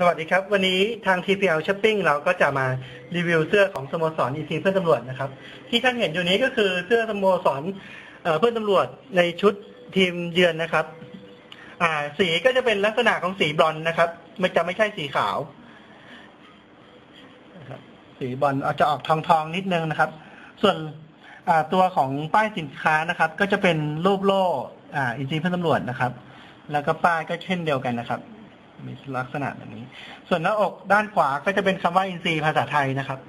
สวัสดีครับ วันนี้ทาง TPL Shopping เราก็จะมารีวิวเสื้อของสโมสรอีซีเพื่อนตำรวจนะครับ ที่ท่านเห็นอยู่นี้ก็คือเสื้อสโมสรเอ่อเพื่อนตำรวจในชุดทีมเยือนนะครับอ่าสีก็จะเป็นลักษณะของสีบรอนนะครับไม่จะไม่ใช่สีขาว สีบรอนอาจจะออกทองทองนิดนึงนะครับ ส่วนอ่าตัวของป้ายสินค้านะครับ ก็จะเป็นรูปโล่อ่าอินซีเพื่อนตำรวจนะครับ แล้วก็ป้ายก็เช่นเดียวกันนะครับ มีลักษณะแบบนี้ ส่วนหน้าอกด้านขวาก็จะเป็นคำว่าอินซีภาษาไทยนะครับ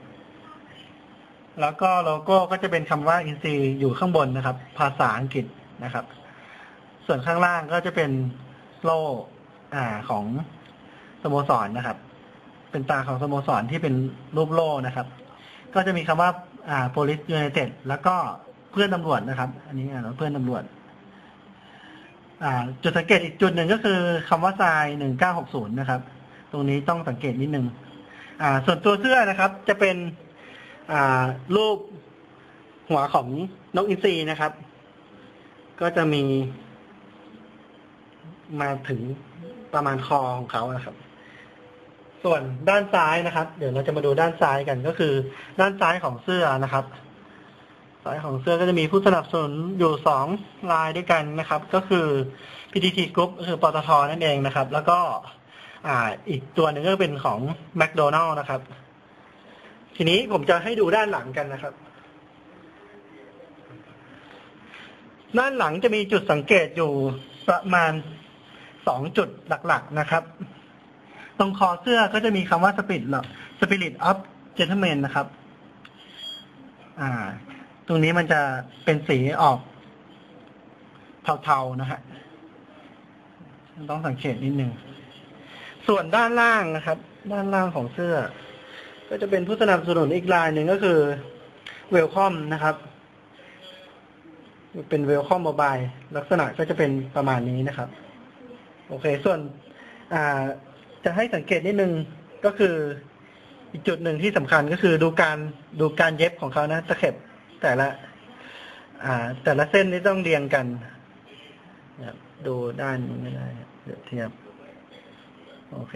แล้วก็โลโก้ก็จะเป็นคำว่าอินซีอยู่ข้างบนนะครับ ภาษาอังกฤษนะครับ ส่วนข้างล่างก็จะเป็นโล่อ่าของสโมสรนนะครับ เป็นตาของสโมสรที่เป็นรูปโล่นะครับ ก็จะมีคำว่าอ่า police united แล้วก็เพื่อนตำรวจนะครับ อันนี้อ่านว่าเพื่อนตำรวจ อ่าจุดสังเกตอีกจุดหนึ่งก็คือคำว่าทรายหนึ่งเก้าหกศูนย์นะครับ ตรงนี้ต้องสังเกตนิดนึงอ่า ส่วนตัวเสื้อนะครับ จะเป็นอ่ารูปหัวของนกอินทรีนะครับ ก็จะมี มาถึงประมาณคอของเขานะครับ ส่วนด้านซ้ายนะครับ เดี๋ยวเราจะมาดูด้านซ้ายกันก็คือ ด้านซ้ายของเสื้อนะครับ สายของเสื้อก็จะมีผู้สนับสนุนอยู่สองรายด้วยกันนะครับ ก็คือ PTT Group ก็คือปตทนั่นเองนะครับ แล้วก็อ่าอีกตัวหนึ่งก็เป็นของ McDonald นะครับ ทีนี้ผมจะให้ดูด้านหลังกันนะครับ ด้านหลังจะมีจุดสังเกตอยู่ประมาณสองจุดหลักๆนะครับ ตรงคอเสื้อก็จะมีคำว่า Spirit Spirit of Gentleman นะครับ อ่า ตรงนี้มันจะเป็นสีออกเทาๆนะฮะต้องสังเกตนิดนึง ส่วนด้านล่างนะครับ ด้านล่างของเสื้อ ก็จะเป็นผู้สนับสนุนอีกลายหนึ่งก็คือเวลคอมนะครับ เป็นเวลคอมมบายลักษณะก็จะเป็นประมาณนี้นะครับ โอเค ส่วนจะให้สังเกตนิดนึงก็คืออีกจุดหนึ่งที่สำคัญก็คือดูการดูการเย็บของเขานะตะเข็บ แต่ละ อ่า แต่ละเส้นนี่ต้องเรียงกันนะครับดูด้านนี้ไม่ได้เดี๋ยวเทียบ โอเค